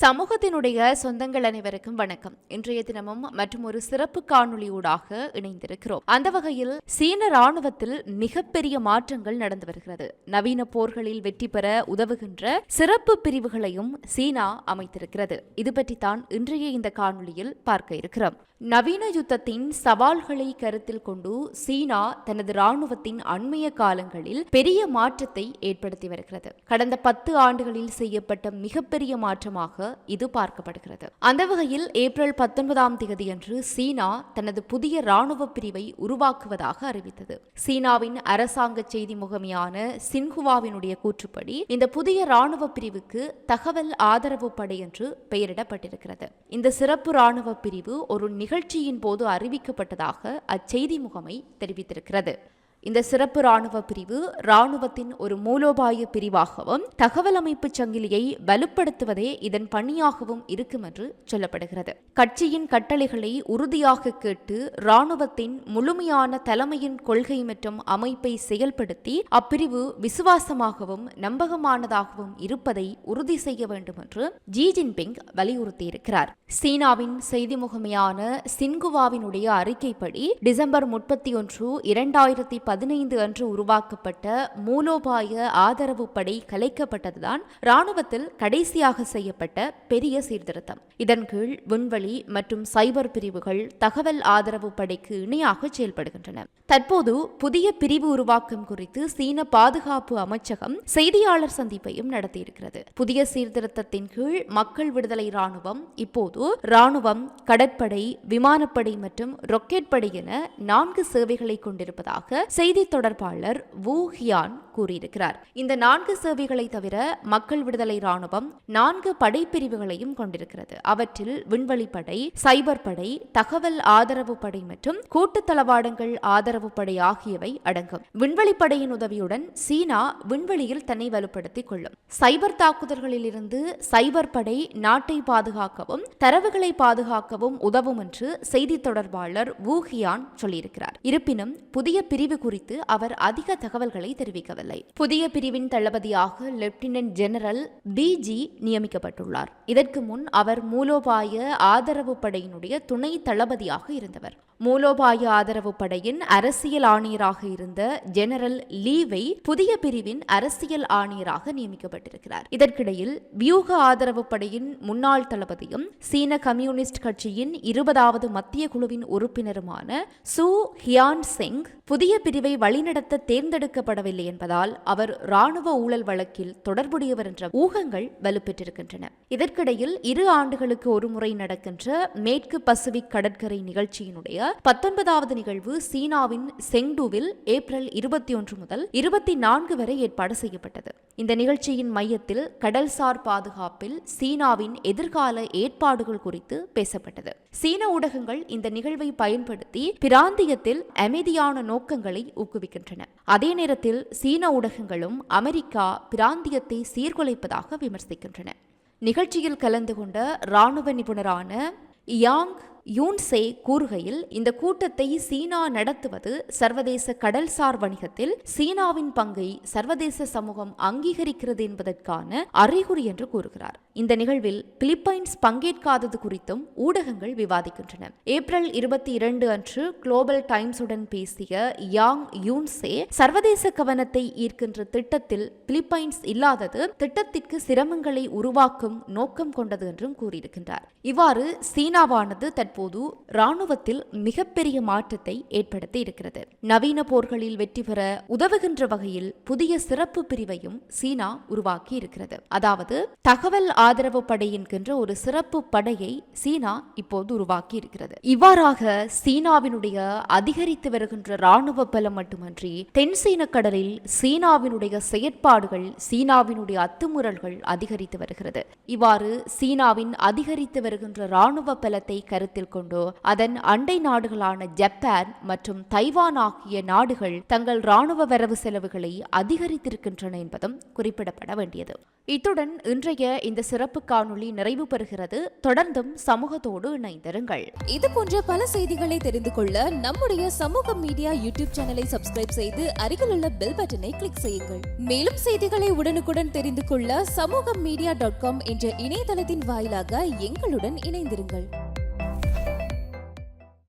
சமூகத்தினுடைய சொந்தங்கள் அனைவருக்கும் வணக்கம். இன்றைய தினமும் மற்றும் ஒரு சிறப்பு காணொளியூடாக இணைந்திருக்கிறோம். அந்த வகையில் சீன ராணுவத்தில் மிகப்பெரிய மாற்றங்கள் நடந்து வருகிறது. நவீன போர்களில் வெற்றி பெற உதவுகின்ற சிறப்பு பிரிவுகளையும் சீனா அமைத்திருக்கிறது. இது பற்றி தான் இன்றைய இந்த காணொளியில் பார்க்க இருக்கிறோம். நவீன யுத்தத்தின் சவால்களை கருத்தில் கொண்டு சீனா தனது ராணுவத்தின் அண்மைய காலங்களில் பெரிய மாற்றத்தை ஏற்படுத்தி வருகிறது. கடந்த பத்து ஆண்டுகளில் செய்யப்பட்ட மிகப்பெரிய மாற்றமாக இது பார்க்கப்படுகிறது. அந்த வகையில் ஏப்ரல் பத்தொன்பதாம் தேதியன்று சீனா தனது புதிய ராணுவ பிரிவை உருவாக்குவதாக அறிவித்தது. சீனாவின் அரசாங்க செய்தி முகமையான சின்ஹுவாவினுடைய கூற்றுப்படி இந்த புதிய ராணுவ பிரிவுக்கு தகவல் ஆதரவு படை என்று பெயரிடப்பட்டிருக்கிறது. இந்த சிறப்பு ராணுவ பிரிவு ஒரு நிகழ்ச்சியின் போது அறிவிக்கப்பட்டதாக அச்செய்தி முகமை தெரிவித்திருக்கிறது. இந்த சிறப்பு ராணுவ பிரிவு ராணுவத்தின் ஒரு மூலோபாய பிரிவாகவும் தகவல் அமைப்பு சங்கிலியை வலுப்படுத்துவதே இதன் பணியாகவும் இருக்கும் என்று சொல்லப்படுகிறது. கட்சியின் கட்டளைகளை உறுதியாக கேட்டு ராணுவத்தின் முழுமையான தலைமையின் கொள்கை மற்றும் அமைப்பை செயல்படுத்தி அப்பிரிவு விசுவாசமாகவும் நம்பகமானதாகவும் இருப்பதை உறுதி செய்ய வேண்டும் என்று ஜி. ஜின்பிங் வலியுறுத்தியிருக்கிறார். சீனாவின் செய்தி முகமையான சின்குவாவினுடைய அறிக்கைப்படி டிசம்பர் முப்பத்தி ஒன்று இரண்டாயிரத்தி பதினைந்து அன்று உருவாக்கப்பட்ட மூலோபாய ஆதரவு படை கலைக்கப்பட்டதுதான் ராணுவத்தில் கடைசியாக செய்யப்பட்ட பெரிய சீர்திருத்தம். இதன் கீழ் விண்வெளி மற்றும் சைபர் பிரிவுகள் தகவல் ஆதரவு படைக்கு இணையாக செயல்படுகின்றன. தற்போது புதிய பிரிவு உருவாக்கம் குறித்து சீன பாதுகாப்பு அமைச்சகம் செய்தியாளர் சந்திப்பையும் நடத்தியிருக்கிறது. புதிய சீர்திருத்தத்தின் கீழ் மக்கள் விடுதலை ராணுவம் இப்போது ராணுவம் கடற்படை விமானப்படை மற்றும் ராக்கெட் படை என நான்கு சேவைகளை கொண்டிருப்பதாக செய்தி தொடர்பாளர் வு ஹியான் கூறியிருக்கிறார். இந்த நான்கு சேவைகளை தவிர மக்கள் விடுதலை ராணுவம் நான்கு படைப்பிரிவுகளையும் கொண்டிருக்கிறது. அவற்றில் விண்வெளி படை சைபர் படை தகவல் ஆதரவு படை மற்றும் கூட்டு தளவாடங்கள் ஆதரவு படை ஆகியவை அடங்கும். விண்வெளி படையின் உதவியுடன் சீனா விண்வெளியில் தன்னை வலுப்படுத்திக் கொள்ளும். சைபர் தாக்குதல்களில் இருந்து சைபர் படை நாட்டை பாதுகாக்கவும் தரவுகளை பாதுகாக்கவும் உதவும் என்று செய்தி தொடர்பாளர் வு ஹியான் சொல்லியிருக்கிறார். இருப்பினும் புதிய பிரிவு குறித்து அவர் அதிக தகவல்களை தெரிவிக்கவில்லை. புதிய பிரிவின் தளபதியாக லெப்டினன்ட் ஜெனரல் டிஜி நியமிக்கப்பட்டுள்ளார். இதற்கு முன் அவர் மூலோபாய ஆதரவு படையினுடைய துணை தளபதியாக இருந்தவர். மூலோபாய ஆதரவு படையின் அரசியல் ஆணையராக இருந்த ஜெனரல் லீவை புதிய பிரிவின் அரசியல் ஆணையராக நியமிக்கப்பட்டிருக்கிறார். இதற்கிடையில் வியூக ஆதரவு படையின் முன்னாள் தளபதியும் சீன கம்யூனிஸ்ட் கட்சியின் இருபதாவது மத்திய குழுவின் உறுப்பினருமான சு ஹியான் சிங் புதிய பிரிவை வழிநடத்த தேர்ந்தெடுக்கப்படவில்லை என்பதால் அவர் ராணுவ ஊழல் வழக்கில் தொடர்புடையவர் என்ற ஊகங்கள் வலுப்பெற்றிருக்கின்றன. இதற்கிடையில் இரு ஆண்டுகளுக்கு ஒருமுறை நடக்கின்ற மேற்கு பசிபிக் கடற்கரை நிகழ்ச்சியினுடைய பத்தொன்பதாவது நிகழ்வு சீனாவின் செங்டூவில் ஏப்ரல் இருபத்தி ஒன்று முதல் இருபத்தி நான்கு வரை ஏற்பாடு செய்யப்பட்டது. இந்த நிகழ்ச்சியின் மையத்தில் கடல்சார் பாதுகாப்பில் சீனாவின் எதிர்கால ஏற்பாடுகள் குறித்து பேசப்பட்டது. சீன ஊடகங்கள் இந்த நிகழ்வை பயன்படுத்தி பிராந்தியத்தில் அமைதியான நோக்கங்களை ஊக்குவிக்கின்றன. அதே நேரத்தில் சீன ஊடகங்களும் அமெரிக்கா பிராந்தியத்தை சீர்குலைப்பதாக விமர்சிக்கின்றன. நிகழ்ச்சியில் கலந்து கொண்ட இராணுவ நிபுணரான யாங் யூன்சே கூறுகையில் இந்த கூட்டத்தை சீனா நடத்துவது சர்வதேச கடல்சார் வணிகத்தில் சீனாவின் பங்கை சர்வதேச சமூகம் அங்கீகரிக்கிறது என்பதற்கான அறிகுறி என்று கூறுகிறார். இந்த நிகழ்வில் பிலிப்பைன்ஸ் பங்கேற்காதது குறித்தும் ஊடகங்கள் விவாதிக்கின்றன. ஏப்ரல் இருபத்தி இரண்டு அன்று குளோபல் டைம்ஸுடன் பேசிய யாங் யூன்சே சர்வதேச கவனத்தை ஈர்க்கின்ற திட்டத்தில் பிலிப்பைன்ஸ் இல்லாதது திட்டத்திற்கு சிரமங்களை உருவாக்கும் நோக்கம் கொண்டது என்றும் கூறியிருக்கின்றார். இவ்வாறு சீனாவானது தற்போது தற்போது ராணுவத்தில் மிகப்பெரிய மாற்றத்தை ஏற்படுத்தி இருக்கிறது. நவீன போர்களில் வெற்றி பெற உதவுகின்ற வகையில் புதிய சிறப்பு பிரிவையும் சீனா உருவாக்கி இருக்கிறது. அதாவது தகவல் ஆதரவு படை என்கின்ற ஒரு சிறப்பு படையை சீனா இப்போது உருவாக்கி இருக்கிறது. இவ்வாறாக சீனாவினுடைய அதிகரித்து வருகின்ற ராணுவ பலம் மட்டுமன்றி தென் சீன கடலில் சீனாவினுடைய செயற்பாடுகள் சீனாவினுடைய அத்துமுறல்கள் அதிகரித்து வருகிறது. இவ்வாறு சீனாவின் அதிகரித்து வருகின்ற ராணுவ பலத்தை கருத்தில் கருத்தில் கொண்டு அதன் அண்டை நாடுகளான ஜப்பான் மற்றும் தைவான் ஆகிய நாடுகள் தங்கள் ராணுவ வரவு செலவுகளை அதிகரித்திருக்கின்றன என்பதும் குறிப்பிடப்பட வேண்டியது. இத்துடன் இன்றைய இந்த சிறப்பு காணொளி நிறைவு பெறுகிறது. தொடர்ந்தும் சமூகத்தோடு இணைந்திருங்கள். இது போன்ற பல செய்திகளை தெரிந்து கொள்ள நம்முடைய சமூக மீடியா யூடியூப் சேனலை சப்ஸ்கிரைப் செய்து அருகிலுள்ள பெல் பட்டனை கிளிக் செய்யுங்கள். மேலும் செய்திகளை உடனுக்குடன் தெரிந்து கொள்ள சமூக மீடியா டாட் காம் என்ற இணையதளத்தின் வாயிலாக எங்களுடன் இணைந்திருங்கள்.